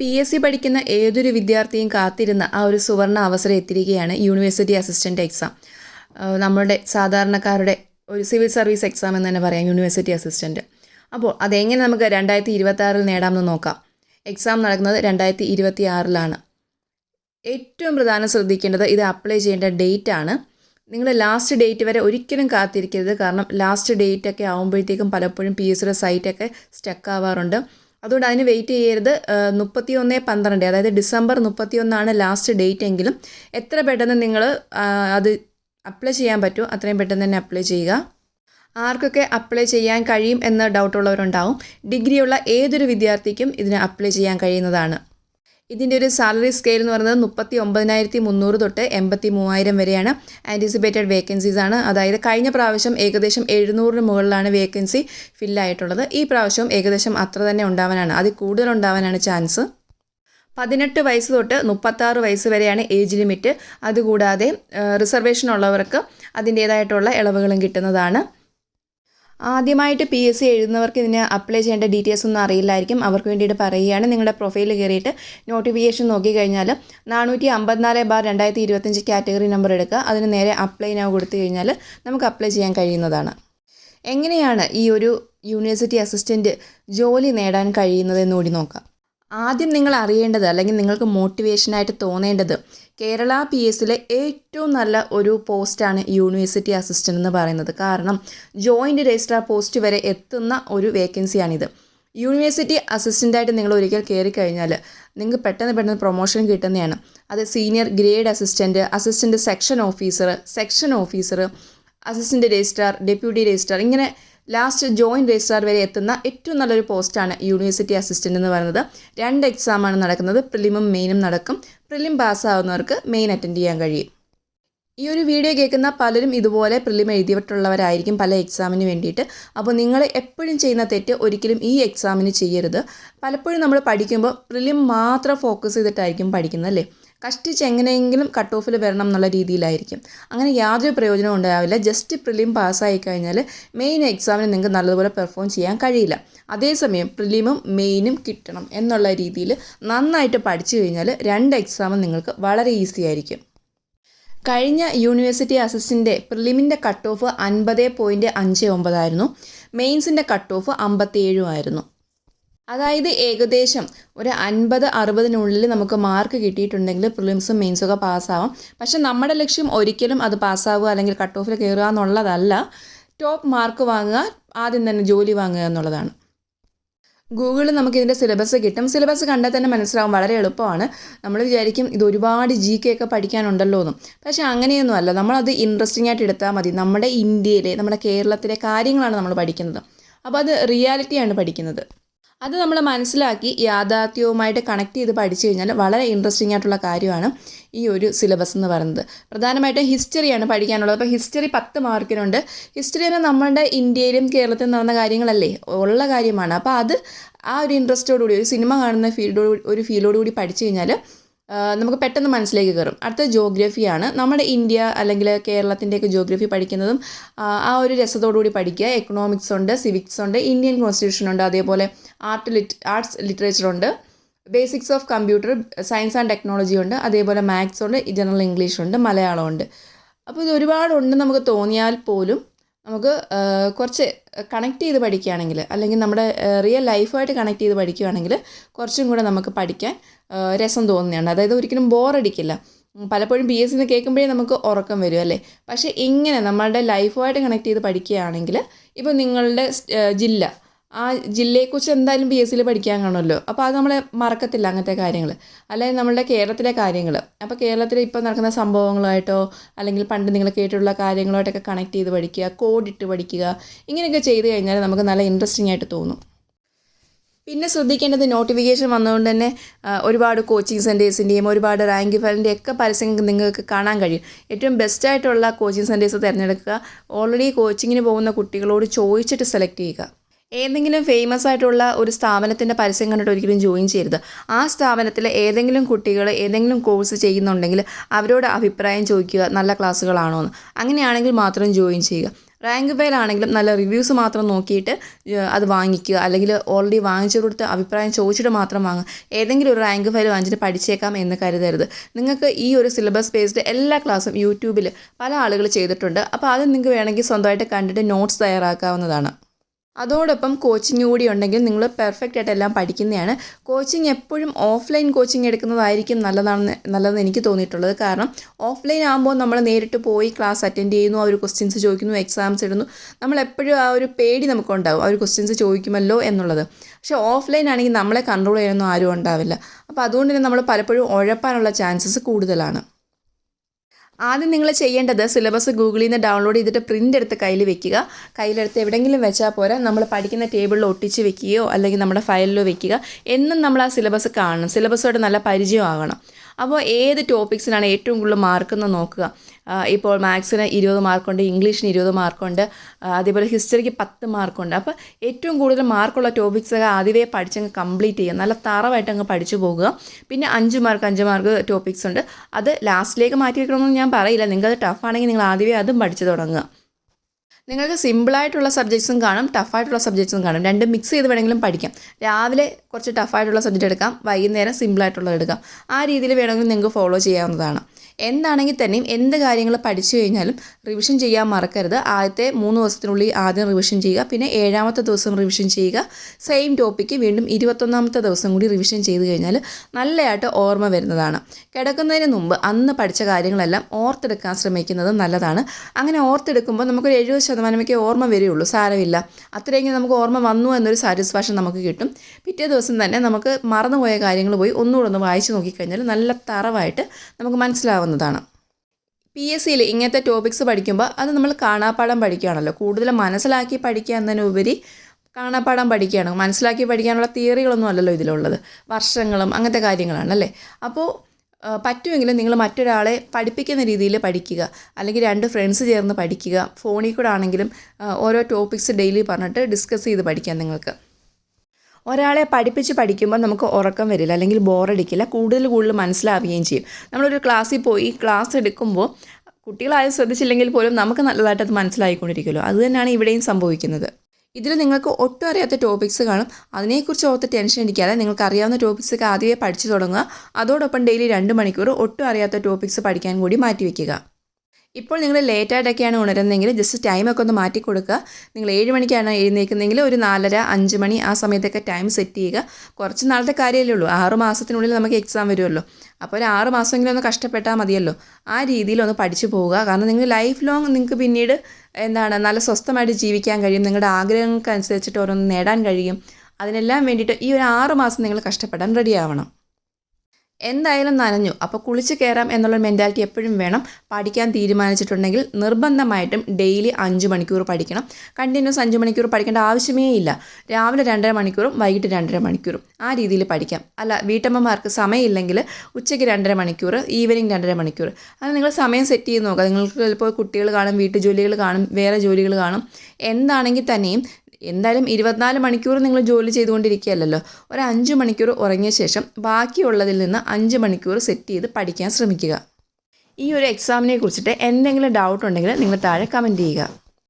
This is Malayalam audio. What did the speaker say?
പി എസ് സി പഠിക്കുന്ന ഏതൊരു വിദ്യാർത്ഥിയും കാത്തിരുന്ന ആ ഒരു സുവർണ അവസരം എത്തിയിരിക്കുകയാണ് യൂണിവേഴ്സിറ്റി അസിസ്റ്റന്റ് എക്സാം നമ്മളുടെ സാധാരണക്കാരുടെ ഒരു സിവിൽ സർവീസ് എക്സാം എന്ന് തന്നെ പറയാം യൂണിവേഴ്സിറ്റി അസിസ്റ്റന്റ് അപ്പോൾ അതെങ്ങനെ നമുക്ക് രണ്ടായിരത്തി ഇരുപത്തി ആറിൽ നേടാമെന്ന് നോക്കാം. എക്സാം നടക്കുന്നത് രണ്ടായിരത്തി ഇരുപത്തി ആറിലാണ് ഏറ്റവും പ്രധാനം ശ്രദ്ധിക്കേണ്ടത് ഇത് അപ്ലൈ ചെയ്യേണ്ട ഡേറ്റ് ആണ്. നിങ്ങൾ ലാസ്റ്റ് ഡേറ്റ് വരെ ഒരിക്കലും കാത്തിരിക്കരുത്. കാരണം ലാസ്റ്റ് ഡേറ്റ് ഒക്കെ ആകുമ്പോഴത്തേക്കും പലപ്പോഴും പി എസ് സിയുടെ സൈറ്റൊക്കെ സ്റ്റക്ക് ആവാറുണ്ട്. അതുകൊണ്ട് അതിന് വെയിറ്റ് ചെയ്യരുത്. മുപ്പത്തി ഒന്ന് പന്ത്രണ്ട് അതായത് ഡിസംബർ മുപ്പത്തി ഒന്നാണ് ലാസ്റ്റ് ഡേറ്റ് എങ്കിലും എത്ര പെട്ടെന്ന് നിങ്ങൾ അത് അപ്ലൈ ചെയ്യാൻ പറ്റുമോ അത്രയും പെട്ടെന്ന് തന്നെ അപ്ലൈ ചെയ്യുക. ആർക്കൊക്കെ അപ്ലൈ ചെയ്യാൻ കഴിയും എന്ന് ഡൗട്ടുള്ളവരുണ്ടാവും ഡിഗ്രിയുള്ള ഏതൊരു വിദ്യാർത്ഥിക്കും ഇതിന് അപ്ലൈ ചെയ്യാൻ കഴിയുന്നതാണ്. ഇതിന്റെ ഒരു സാലറി സ്കെയിൽ എന്ന് പറയുന്നത് മുപ്പത്തി ഒമ്പതിനായിരത്തി മുന്നൂറ് തൊട്ട് എൺപത്തി മൂവായിരം വരെയാണ്. ആന്റിസിപ്പേറ്റഡ് വേക്കൻസീസ് ആണ്. അതായത് കഴിഞ്ഞ പ്രാവശ്യം ഏകദേശം എഴുന്നൂറിന് മുകളിലാണ് വേക്കൻസി ഫില്ലായിട്ടുള്ളത് ഈ പ്രാവശ്യം ഏകദേശം അത്ര തന്നെ ഉണ്ടാവാനാണ്. അതിൽ കൂടുതൽ ഉണ്ടാവാനാണ് ചാൻസ് പതിനെട്ട് വയസ്സ് തൊട്ട് മുപ്പത്താറ് വയസ്സ് വരെയാണ് ഏജ് ലിമിറ്റ് അതുകൂടാതെ റിസർവേഷൻ ഉള്ളവർക്ക് അതിന്റേതായിട്ടുള്ള ഇളവുകളും കിട്ടുന്നതാണ്. ആദ്യമായിട്ട് പി എസ് സി എഴുതുന്നവർക്ക് ഇതിന് അപ്ലൈ ചെയ്യേണ്ട ഡീറ്റെയിൽസ് ഒന്നും അറിയില്ലായിരിക്കും. അവർക്ക് വേണ്ടിയിട്ട് പറയുകയാണ്. നിങ്ങളുടെ പ്രൊഫൈൽ കയറിയിട്ട് നോട്ടിഫിക്കേഷൻ നോക്കിക്കഴിഞ്ഞാൽ നാനൂറ്റി അമ്പത്തിനാല് ബാർ രണ്ടായിരത്തി ഇരുപത്തഞ്ച് കാറ്റഗറി നമ്പർ എടുക്കുക. അതിന് നേരെ അപ്ലൈ നൗ കൊടുത്തു കഴിഞ്ഞാൽ നമുക്ക് അപ്ലൈ ചെയ്യാൻ കഴിയുന്നതാണ്. എങ്ങനെയാണ് ഈ ഒരു യൂണിവേഴ്സിറ്റി അസിസ്റ്റന്റ് ജോലി നേടാൻ കഴിയുന്നത് എന്ന് കൂടി നോക്കാം. ആദ്യം നിങ്ങൾ അറിയേണ്ടത് അല്ലെങ്കിൽ നിങ്ങൾക്ക് മോട്ടിവേഷനായിട്ട് തോന്നേണ്ടത് കേരള പി എസിലെ ഏറ്റവും നല്ല ഒരു പോസ്റ്റാണ് യൂണിവേഴ്സിറ്റി അസിസ്റ്റന്റ് എന്ന് പറയുന്നത്. കാരണം ജോയിന്റ് രജിസ്ട്രാർ പോസ്റ്റ് വരെ എത്തുന്ന ഒരു വേക്കൻസിയാണിത്. യൂണിവേഴ്സിറ്റി അസിസ്റ്റന്റായിട്ട് നിങ്ങൾ ഒരിക്കൽ കയറി കഴിഞ്ഞാൽ നിങ്ങൾക്ക് പെട്ടെന്ന് പെട്ടെന്ന് പ്രൊമോഷൻ കിട്ടുന്നതാണ്. അത് senior grade assistant assistant section officer section officer assistant registrar deputy registrar ഇങ്ങനെ ലാസ്റ്റ് ജോയിന്റ് രജിസ്ട്രാർ വരെ എത്തുന്ന ഏറ്റവും നല്ലൊരു പോസ്റ്റാണ് യൂണിവേഴ്സിറ്റി അസിസ്റ്റന്റ് എന്ന് പറയുന്നത്. രണ്ട് എക്സാമാണ് നടക്കുന്നത്. പ്രിലിമും മെയിനും നടക്കും. പ്രിലിം പാസ്സാവുന്നവർക്ക് മെയിൻ അറ്റൻഡ് ചെയ്യാൻ കഴിയും. ഈ ഒരു വീഡിയോ കേൾക്കുന്ന പലരും ഇതുപോലെ പ്രിലിം എഴുതിയിട്ടുള്ളവരായിരിക്കും പല എക്സാമിന് വേണ്ടിയിട്ട്. അപ്പോൾ നിങ്ങൾ എപ്പോഴും ചെയ്യുന്ന തെറ്റ് ഒരിക്കലും ഈ എക്സാമിന് ചെയ്യരുത്. പലപ്പോഴും നമ്മൾ പഠിക്കുമ്പോൾ പ്രിലിം മാത്രം ഫോക്കസ് ചെയ്തിട്ടായിരിക്കും പഠിക്കുന്നത് അല്ലേ? കഷ്ടിച്ച് എങ്ങനെയെങ്കിലും കട്ട് ഓഫിൽ വരണം എന്നുള്ള രീതിയിലായിരിക്കും. അങ്ങനെ യാതൊരു പ്രയോജനവും ഉണ്ടാവില്ല. ജസ്റ്റ് പ്രിലിം പാസ്സായി കഴിഞ്ഞാൽ മെയിൻ എക്സാമിന് നിങ്ങൾക്ക് നല്ലതുപോലെ പെർഫോം ചെയ്യാൻ കഴിയില്ല. അതേസമയം പ്രിലിമും മെയിനും കിട്ടണം എന്നുള്ള രീതിയിൽ നന്നായിട്ട് പഠിച്ചു കഴിഞ്ഞാൽ രണ്ട് എക്സാമും നിങ്ങൾക്ക് വളരെ ഈസി ആയിരിക്കും. കഴിഞ്ഞ യൂണിവേഴ്സിറ്റി അസിസ്റ്റന്റെ പ്രിലിമിന്റെ കട്ട് ഓഫ് അൻപത് പോയിന്റ് അഞ്ച് ഒമ്പതായിരുന്നു മെയിൻസിന്റെ കട്ട് ഓഫ് അമ്പത്തേഴുമായിരുന്നു അതായത് ഏകദേശം ഒരു അൻപത് അറുപതിനുള്ളിൽ നമുക്ക് മാർക്ക് കിട്ടിയിട്ടുണ്ടെങ്കിൽ പ്രിലിംസും മെയിൻസും ഒക്കെ പാസ്സാവാം. പക്ഷെ നമ്മുടെ ലക്ഷ്യം ഒരിക്കലും അത് പാസ്സാവുക അല്ലെങ്കിൽ കട്ട് ഓഫിൽ കയറുക എന്നുള്ളതല്ല. ടോപ്പ് മാർക്ക് വാങ്ങുക ആദ്യം തന്നെ ജോലി വാങ്ങുക എന്നുള്ളതാണ്. ഗൂഗിളിൽ നമുക്ക് ഇതിന്റെ സിലബസ് കിട്ടും. സിലബസ് കണ്ടാൽ തന്നെ മനസ്സിലാവും. വളരെ എളുപ്പമാണ്. നമ്മൾ വിചാരിക്കും ഇത് ഒരുപാട് ജി കെ ഒക്കെ പഠിക്കാനുണ്ടല്ലോ എന്നും. പക്ഷേ അങ്ങനെയൊന്നും അല്ല. നമ്മളത് ഇൻട്രസ്റ്റിംഗ് ആയിട്ട് എടുത്താൽ മതി. നമ്മുടെ ഇന്ത്യയിലെ നമ്മുടെ കേരളത്തിലെ കാര്യങ്ങളാണ് നമ്മൾ പഠിക്കുന്നത്. അപ്പോൾ അത് റിയാലിറ്റിയാണ് പഠിക്കുന്നത്. അത് നമ്മൾ മനസ്സിലാക്കി യാഥാർത്ഥ്യവുമായിട്ട് കണക്ട് ചെയ്ത് പഠിച്ചു കഴിഞ്ഞാൽ വളരെ ഇൻട്രസ്റ്റിംഗ് ആയിട്ടുള്ള കാര്യമാണ് ഈ ഒരു സിലബസ് എന്ന് പറയുന്നത്. പ്രധാനമായിട്ടും ഹിസ്റ്ററിയാണ് പഠിക്കാനുള്ളത്. അപ്പോൾ ഹിസ്റ്ററി പത്ത് മാർക്കിനുണ്ട് ഹിസ്റ്ററി തന്നെ നമ്മളുടെ ഇന്ത്യയിലും കേരളത്തിലും നടന്ന കാര്യങ്ങളല്ലേ? ഉള്ള കാര്യമാണ്. അപ്പോൾ അത് ആ ഒരു ഇൻട്രസ്റ്റോടുകൂടി ഒരു സിനിമ കാണുന്ന ഫീൽഡോട് ഒരു ഫീലോടുകൂടി പഠിച്ചു കഴിഞ്ഞാൽ നമുക്ക് പെട്ടെന്ന് മനസ്സിലേക്ക് കയറും. അടുത്ത ജോഗ്രഫിയാണ്. നമ്മുടെ ഇന്ത്യ അല്ലെങ്കിൽ കേരളത്തിന്റെയൊക്കെ ജോഗ്രഫി പഠിക്കുന്നതും ആ ഒരു രസത്തോടുകൂടി പഠിക്കുക. എക്കണോമിക്സ് ഉണ്ട് സിവിക്സ് ഉണ്ട് ഇന്ത്യൻ കോൺസ്റ്റിറ്റ്യൂഷൻ ഉണ്ട് അതേപോലെ ആർട്ട് ലിറ്റ് ആർട്സ് ലിറ്ററേച്ചർ ഉണ്ട്. Basics of computer science and technology ഉണ്ട് അതേപോലെ മാത്സ് ഉണ്ട് ജനറൽ ഇംഗ്ലീഷ് ഉണ്ട് മലയാളം ഉണ്ട്. അപ്പോൾ ഇത് ഒരുപാടുണ്ട് നമുക്ക് തോന്നിയാൽ പോലും നമുക്ക് കുറച്ച് കണക്ട് ചെയ്ത് പഠിക്കുകയാണെങ്കിൽ അല്ലെങ്കിൽ നമ്മുടെ റിയൽ ലൈഫുമായിട്ട് കണക്ട് ചെയ്ത് പഠിക്കുകയാണെങ്കിൽ കുറച്ചും കൂടെ നമുക്ക് പഠിക്കാൻ രസം തോന്നുന്നതാണ്. അതായത് ഒരിക്കലും ബോറടിക്കില്ല പലപ്പോഴും പി എസ് സിന്ന് കേൾക്കുമ്പോഴേ നമുക്ക് ഉറക്കം വരും അല്ലേ? പക്ഷേ ഇങ്ങനെ നമ്മളുടെ ലൈഫുമായിട്ട് കണക്ട് ചെയ്ത് പഠിക്കുകയാണെങ്കിൽ ഇപ്പോൾ നിങ്ങളുടെ ജില്ല ആ ജില്ലയെക്കുറിച്ച് എന്തായാലും പി എസ് സിയിൽ പഠിക്കാൻ കാണുമല്ലോ. അപ്പോൾ അത് നമ്മളെ മറക്കത്തില്ല അങ്ങനത്തെ കാര്യങ്ങൾ. അല്ലെങ്കിൽ നമ്മളുടെ കേരളത്തിലെ കാര്യങ്ങൾ. അപ്പോൾ കേരളത്തിൽ ഇപ്പോൾ നടക്കുന്ന സംഭവങ്ങളായിട്ടോ അല്ലെങ്കിൽ പണ്ട് നിങ്ങൾ കേട്ടിട്ടുള്ള കാര്യങ്ങളായിട്ടൊക്കെ കണക്ട് ചെയ്ത് പഠിക്കുക കോഡിട്ട് പഠിക്കുക ഇങ്ങനെയൊക്കെ ചെയ്ത് കഴിഞ്ഞാൽ നമുക്ക് നല്ല ഇൻട്രസ്റ്റിംഗ് ആയിട്ട് തോന്നും. പിന്നെ ശ്രദ്ധിക്കേണ്ടത് നോട്ടിഫിക്കേഷൻ വന്നതുകൊണ്ട് തന്നെ ഒരുപാട് കോച്ചിങ് സെന്റേഴ്സിന്റെയും ഒരുപാട് റാങ്ക് ഫലിന്റെ ഒക്കെ പരസ്യം നിങ്ങൾക്ക് കാണാൻ കഴിയും. ഏറ്റവും ബെസ്റ്റായിട്ടുള്ള കോച്ചിങ് സെന്റേഴ്സ് തിരഞ്ഞെടുക്കുക. ഓൾറെഡി കോച്ചിങ്ങിന് പോകുന്ന കുട്ടികളോട് ചോദിച്ചിട്ട് സെലക്ട് ചെയ്യുക. ഏതെങ്കിലും ഫേമസ് ആയിട്ടുള്ള ഒരു സ്ഥാപനത്തിന്റെ പരസ്യം കണ്ടിട്ട് ഒരിക്കലും ജോയിൻ ചെയ്യരുത്. ആ സ്ഥാപനത്തിൽ ഏതെങ്കിലും കുട്ടികൾ ഏതെങ്കിലും കോഴ്സ് ചെയ്യുന്നുണ്ടെങ്കിൽ അവരോട് അഭിപ്രായം ചോദിക്കുക നല്ല ക്ലാസ്സുകളാണോ എന്ന് അങ്ങനെയാണെങ്കിൽ മാത്രം ജോയിൻ ചെയ്യുക. റാങ്ക് ബേലാണെങ്കിലും നല്ല റിവ്യൂസ് മാത്രം നോക്കിയിട്ട് അത് വാങ്ങിക്കുക. അല്ലെങ്കിൽ ഓൾറെഡി വാങ്ങിച്ചവരുടെ അഭിപ്രായം ചോദിച്ചിട്ട് മാത്രം വാങ്ങുക. ഏതെങ്കിലും ഒരു റാങ്ക് ഫയൽ വാങ്ങിച്ചിട്ട് പഠിച്ചേക്കാം എന്ന് കരുതരുത്. നിങ്ങൾക്ക് ഈ ഒരു സിലബസ് ബേസ്ഡ് എല്ലാ ക്ലാസ്സും യൂട്യൂബിൽ പല ആളുകൾ ചെയ്തിട്ടുണ്ട്. അപ്പോൾ അത് നിങ്ങൾക്ക് വേണമെങ്കിൽ സ്വന്തമായിട്ട് കണ്ടിട്ട് നോട്ട്സ് തയ്യാറാക്കാവുന്നതാണ്. അതോടൊപ്പം കോച്ചിങ് കൂടി ഉണ്ടെങ്കിൽ നിങ്ങൾ പെർഫെക്റ്റ് ആയിട്ട് എല്ലാം പഠിക്കുന്നതാണ്. കോച്ചിങ് എപ്പോഴും ഓഫ്ലൈൻ കോച്ചിങ് എടുക്കുന്നതായിരിക്കും നല്ലതാണെന്ന് നല്ലതെന്ന് എനിക്ക് തോന്നിയിട്ടുള്ളത്. കാരണം ഓഫ്ലൈൻ ആകുമ്പോൾ നമ്മൾ നേരിട്ട് പോയി ക്ലാസ് അറ്റൻഡ് ചെയ്യുന്നു അവർ ക്വസ്റ്റ്യൻസ് ചോദിക്കുന്നു എക്സാംസ് ഇടുന്നു. നമ്മൾ എപ്പോഴും ആ ഒരു പേടി നമുക്കുണ്ടാവും. ഒരു ക്വസ്റ്റ്യൻസ് ചോദിക്കുമല്ലോ എന്നുള്ളത്. പക്ഷേ ഓഫ്ലൈൻ ആണെങ്കിൽ നമ്മളെ കൺട്രോൾ ചെയ്യാനൊന്നും ആരും ഉണ്ടാവില്ല. അപ്പോൾ അതുകൊണ്ട് തന്നെ നമ്മൾ പലപ്പോഴും ഉഴപ്പാനുള്ള ചാൻസസ് കൂടുതലാണ്. ആദ്യം നിങ്ങൾ ചെയ്യേണ്ടത് സിലബസ് ഗൂഗിളിൽ നിന്ന് ഡൗൺലോഡ് ചെയ്തിട്ട് പ്രിന്റ് എടുത്ത് കയ്യിൽ വെക്കുക. കയ്യിലെടുത്ത് എവിടെയെങ്കിലും വെച്ചാൽ പോരാ. നമ്മൾ പഠിക്കുന്ന ടേബിളിൽ ഒട്ടിച്ച് വെക്കുകയോ അല്ലെങ്കിൽ നമ്മുടെ ഫയലിലോ വെക്കുക. എന്നും നമ്മൾ ആ സിലബസ് കാണണം സിലബസോട് നല്ല പരിചയമാകണം. അപ്പോൾ ഏത് ടോപ്പിക്സിനാണ് ഏറ്റവും കൂടുതൽ മാർക്കെന്ന് നോക്കുക? ഇപ്പോൾ മാത്സിന് ഇരുപത് മാർക്കുണ്ട് ഇംഗ്ലീഷിന് ഇരുപത് മാർക്കുണ്ട് അതേപോലെ ഹിസ്റ്ററിക്ക് പത്ത് മാർക്കുണ്ട്. അപ്പോൾ ഏറ്റവും കൂടുതൽ മാർക്കുള്ള ടോപ്പിക്സൊക്കെ ആദ്യമേ പഠിച്ചങ്ങ് കംപ്ലീറ്റ് ചെയ്യുക നല്ല തറവായിട്ട് അങ്ങ് പഠിച്ചു പോകുക. പിന്നെ അഞ്ച് മാർക്ക് അഞ്ച് മാർക്ക് ടോപ്പിക്സ് ഉണ്ട്. അത് ലാസ്റ്റിലേക്ക് മാറ്റി വെക്കണമെന്ന് ഞാൻ പറയില്ല. നിങ്ങൾക്ക് ടഫ് ആണെങ്കിൽ നിങ്ങൾ ആദ്യമേ അതും പഠിച്ചു തുടങ്ങുക. നിങ്ങൾക്ക് സിമ്പിളായിട്ടുള്ള സബ്ജക്ട്സും കാണും ടഫായിട്ടുള്ള സബ്ജക്ട്സും കാണും. രണ്ടും മിക്സ് ചെയ്ത് വേണമെങ്കിലും പഠിക്കാം. രാവിലെ കുറച്ച് ടഫായിട്ടുള്ള സബ്ജക്റ്റ് എടുക്കാം വൈകുന്നേരം സിമ്പിളായിട്ടുള്ളത് എടുക്കാം. ആ രീതിയിൽ വേണമെങ്കിൽ നിങ്ങൾക്ക് ഫോളോ ചെയ്യാവുന്നതാണ്. എന്താണെങ്കിൽ തന്നെയും എന്ത് കാര്യങ്ങൾ പഠിച്ചു കഴിഞ്ഞാലും റിവിഷൻ ചെയ്യാൻ മറക്കരുത്. ആദ്യത്തെ മൂന്ന് ദിവസത്തിനുള്ളിൽ ആദ്യം റിവിഷൻ ചെയ്യുക പിന്നെ ഏഴാമത്തെ ദിവസം റിവിഷൻ ചെയ്യുക. സെയിം ടോപ്പിക്ക് വീണ്ടും ഇരുപത്തൊന്നാമത്തെ ദിവസം കൂടി റിവിഷൻ ചെയ്ത് കഴിഞ്ഞാൽ നല്ലതായിട്ട് ഓർമ്മ വരുന്നതാണ്. കിടക്കുന്നതിന് മുമ്പ് അന്ന് പഠിച്ച കാര്യങ്ങളെല്ലാം ഓർത്തെടുക്കാൻ ശ്രമിക്കുന്നത് നല്ലതാണ്. അങ്ങനെ ഓർത്തെടുക്കുമ്പോൾ നമുക്കൊരു എഴുപത് ശതമാനമൊക്കെ ഓർമ്മ വരികയുള്ളൂ സാരമില്ല. അത്രയെങ്കിലും നമുക്ക് ഓർമ്മ വന്നു എന്നൊരു സാറ്റിസ്ഫാക്ഷൻ നമുക്ക് കിട്ടും. പിറ്റേ ദിവസം തന്നെ നമുക്ക് മറന്നുപോയ കാര്യങ്ങൾ പോയി ഒന്നുകൂടെ ഒന്ന് വായിച്ച് നോക്കിക്കഴിഞ്ഞാൽ നല്ല തറവായിട്ട് നമുക്ക് മനസ്സിലാവുന്നതാണ് പി എസ് സിയിൽ ഇങ്ങനത്തെ ടോപ്പിക്സ് പഠിക്കുമ്പോൾ അത് നമ്മൾ കാണാപ്പാടം പഠിക്കുകയാണല്ലോ. കൂടുതൽ മനസ്സിലാക്കി പഠിക്കുക എന്നതിനുപരി കാണാപ്പാടം പഠിക്കുകയാണ്. മനസ്സിലാക്കി പഠിക്കാനുള്ള തിയറികളൊന്നും അല്ലല്ലോ ഇതിലുള്ളത്. വർഷങ്ങളും അങ്ങനത്തെ കാര്യങ്ങളാണ് അല്ലേ? അപ്പോൾ പറ്റുമെങ്കിലും നിങ്ങൾ മറ്റൊരാളെ പഠിപ്പിക്കുന്ന രീതിയിൽ പഠിക്കുക. അല്ലെങ്കിൽ രണ്ട് ഫ്രണ്ട്സ് ചേർന്ന് പഠിക്കുക. ഫോണിൽ കൂടെ ആണെങ്കിലും ഓരോ ടോപ്പിക്സ് ഡെയിലി പറഞ്ഞിട്ട് ഡിസ്കസ് ചെയ്ത് പഠിക്കാം നിങ്ങൾക്ക്. ഒരാളെ പഠിപ്പിച്ച് പഠിക്കുമ്പോൾ നമുക്ക് ഉറക്കം വരില്ല അല്ലെങ്കിൽ ബോറടിക്കില്ല കൂടുതൽ കൂടുതൽ മനസ്സിലാവുകയും ചെയ്യും. നമ്മളൊരു ക്ലാസ്സിൽ പോയി ക്ലാസ് എടുക്കുമ്പോൾ കുട്ടികളാരും ശ്രദ്ധിച്ചില്ലെങ്കിൽ പോലും നമുക്ക് നല്ലതായിട്ട് അത് മനസ്സിലായിക്കൊണ്ടിരിക്കുമല്ലോ. അത് തന്നെയാണ് ഇവിടെയും സംഭവിക്കുന്നത്. ഇതിൽ നിങ്ങൾക്ക് ഒട്ടും അറിയാത്ത ടോപ്പിക്സ് കാണും. അതിനെക്കുറിച്ച് ഓർത്ത് ടെൻഷൻ അടിക്കാതെ നിങ്ങൾക്ക് അറിയാവുന്ന ടോപ്പിക്സൊക്കെ ആദ്യമേ പഠിച്ചു തുടങ്ങുക. അതോടൊപ്പം ഡെയിലി രണ്ട് മണിക്കൂർ ഒട്ടും അറിയാത്ത ടോപ്പിക്സ് പഠിക്കാൻ കൂടി മാറ്റിവെക്കുക ഇപ്പോൾ നിങ്ങൾ ലേറ്റായിട്ടൊക്കെയാണ് ഉണരുന്നതെങ്കിൽ ജസ്റ്റ് ടൈമൊക്കെ ഒന്ന് മാറ്റി കൊടുക്കുക. നിങ്ങൾ ഏഴ് മണിക്കാണ് എഴുന്നേൽക്കുന്നതെങ്കിൽ ഒരു നാലര അഞ്ച് മണി ആ സമയത്തൊക്കെ ടൈം സെറ്റ് ചെയ്യുക. കുറച്ച് നാളത്തെ കാര്യമല്ലേ ഉള്ളൂ. ആറ് മാസത്തിനുള്ളിൽ നമുക്ക് എക്സാം വരുമല്ലോ. അപ്പോൾ ഒരു ആറ് മാസമെങ്കിലും ഒന്ന് കഷ്ടപ്പെട്ടാൽ മതിയല്ലോ. ആ രീതിയിൽ ഒന്ന് പഠിച്ചു പോവുക. കാരണം നിങ്ങൾ ലൈഫ് ലോങ് നിങ്ങൾക്ക് പിന്നീട് എന്താണ് നല്ല സ്വസ്ഥമായിട്ട് ജീവിക്കാൻ കഴിയും. നിങ്ങളുടെ ആഗ്രഹങ്ങൾക്കനുസരിച്ചിട്ട് ഓരോന്ന് നേടാൻ കഴിയും. അതിനെല്ലാം വേണ്ടിയിട്ട് ഈ ഒരു ആറ് മാസം നിങ്ങൾ കഷ്ടപ്പെടാൻ റെഡി ആവണം. എന്തായാലും നനഞ്ഞു. അപ്പോൾ കുളിച്ച് കയറാം എന്നുള്ള മെന്റാലിറ്റി എപ്പോഴും വേണം. പഠിക്കാൻ തീരുമാനിച്ചിട്ടുണ്ടെങ്കിൽ നിർബന്ധമായിട്ടും ഡെയിലി അഞ്ച് മണിക്കൂർ പഠിക്കണം. കണ്ടിന്യൂസ് അഞ്ച് മണിക്കൂർ പഠിക്കേണ്ട ആവശ്യമേ ഇല്ല. രാവിലെ രണ്ടര മണിക്കൂറും വൈകിട്ട് രണ്ടര മണിക്കൂറും ആ രീതിയിൽ പഠിക്കാം. അല്ല വീട്ടമ്മമാർക്ക് സമയമില്ലെങ്കിൽ ഉച്ചയ്ക്ക് രണ്ടര മണിക്കൂർ ഈവനിങ് രണ്ടര മണിക്കൂർ. അത് നിങ്ങൾ സമയം സെറ്റ് ചെയ്ത് നോക്കുക. നിങ്ങൾക്ക് ചിലപ്പോൾ കുട്ടികൾ കാണും വീട്ടു ജോലികൾ കാണും വേറെ ജോലികൾ കാണും. എന്താണെങ്കിൽ തന്നെയും എന്തായാലും ഇരുപത്തിനാല് മണിക്കൂർ നിങ്ങൾ ജോലി ചെയ്തുകൊണ്ടിരിക്കുകയല്ലോ ഒരു അഞ്ച് മണിക്കൂർ ഉറങ്ങിയ ശേഷം ബാക്കിയുള്ളതിൽ നിന്ന് അഞ്ച് മണിക്കൂർ സെറ്റ് ചെയ്ത് പഠിക്കാൻ ശ്രമിക്കുക. ഈ ഒരു എക്സാമിനെ കുറിച്ചിട്ട് എന്തെങ്കിലും ഡൗട്ട് ഉണ്ടെങ്കിൽ നിങ്ങൾ താഴെ കമന്റ് ചെയ്യുക.